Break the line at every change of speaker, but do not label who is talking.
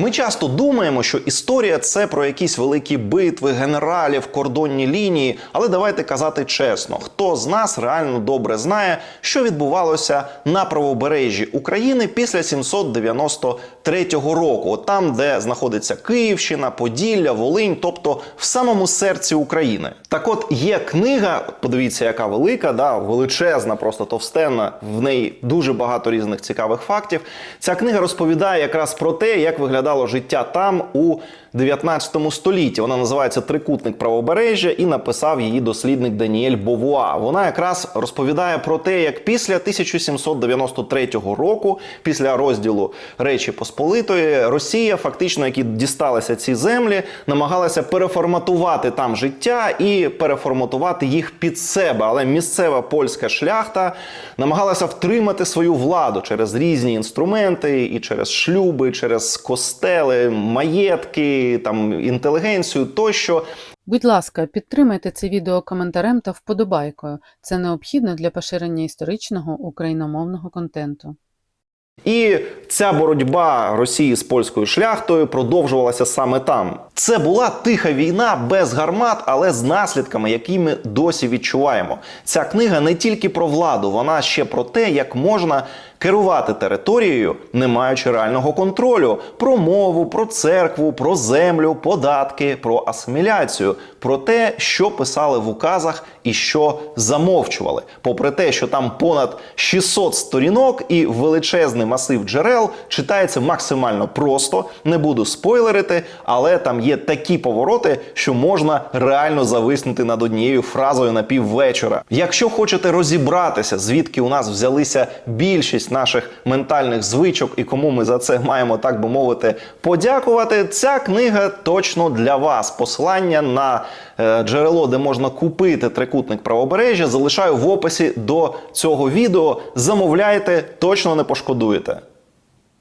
Ми часто думаємо, що історія це про якісь великі битви, генералів, кордонні лінії. Але давайте казати чесно, хто з нас реально добре знає, що відбувалося на правобережжі України після 793 року, там, де знаходиться Київщина, Поділля, Волинь, тобто в самому серці України. Так, от є книга, подивіться, яка велика, да, величезна, просто товстенна. В неї дуже багато різних цікавих фактів. Ця книга розповідає якраз про те, як виглядало життя там у 19 столітті. Вона називається Трикутник правобережжя і написав її дослідник Даніель Бовуа. Вона якраз розповідає про те, як після 1793 року, після розділу Речі Посполитої, Росія, фактично, які дісталися ці землі, намагалася переформатувати там життя і переформатувати їх під себе. Але місцева польська шляхта намагалася втримати свою владу через різні інструменти, і через шлюби, через костели, маєтки, там інтелігенцію тощо.
Будь ласка, підтримайте це відео коментарем та вподобайкою. Це необхідно для поширення історичного україномовного контенту.
І ця боротьба Росії з польською шляхтою продовжувалася саме там. Це була тиха війна без гармат, але з наслідками, які ми досі відчуваємо. Ця книга не тільки про владу, вона ще про те, як можна керувати територією, не маючи реального контролю, про мову, про церкву, про землю, податки, про асиміляцію, про те, що писали в указах і що замовчували. Попри те, що там понад 600 сторінок і величезний масив джерел читається максимально просто. Не буду спойлерити, але там є такі повороти, що можна реально зависнути над однією фразою на піввечора. Якщо хочете розібратися, звідки у нас взялися більшість наших ментальних звичок і кому ми за це маємо, так би мовити, подякувати, ця книга точно для вас. Посилання на е, джерело, де можна купити трикутник правобережжя, залишаю в описі до цього відео. Замовляйте, точно не пошкодуєте.